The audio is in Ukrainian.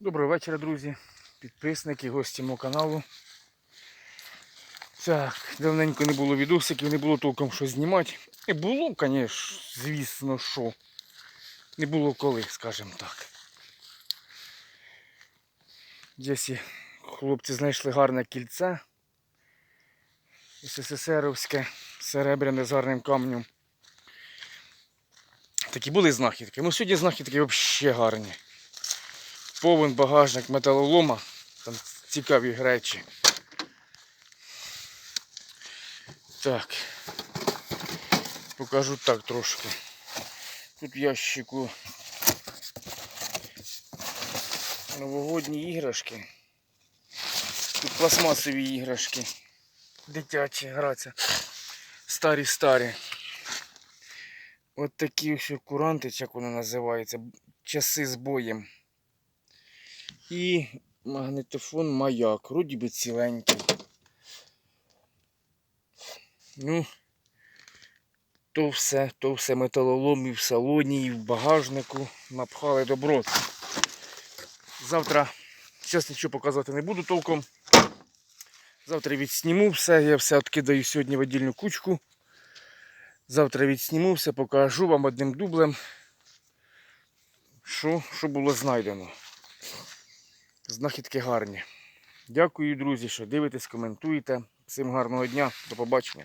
Доброго вечора, друзі, підписники, гості мого каналу. Так, давненько не було відосиків, не було толком що знімати. І було, звісно, звісно, що. Не було коли, скажімо так. Десь хлопці знайшли гарне кільце. СССРовське, серебряне з гарним камнем. Такі були знахідки. Ну сьогодні знахідки взагалі гарні повен багажник металолома. Там цікаві речі. Так. Покажу так трошки. Тут ящику новогодні іграшки. Тут пластмасові іграшки. Дитячі граться. Старі-старі. От такі ось куранти, як воно називається, часи з боєм. І магнитофон маяк. Вроді би ціленький. Ну, то все, то все металолом і в салоні, і в багажнику. Напхали добро. Завтра, зараз нічого показувати не буду толком. Завтра відсніму все, я все відкидаю сьогодні в віддільну кучку. Завтра відсніму все, покажу вам одним дублем, що, що було знайдено. Знахідки гарні. Дякую, друзі, що дивитесь, коментуєте. Всім гарного дня. До побачення.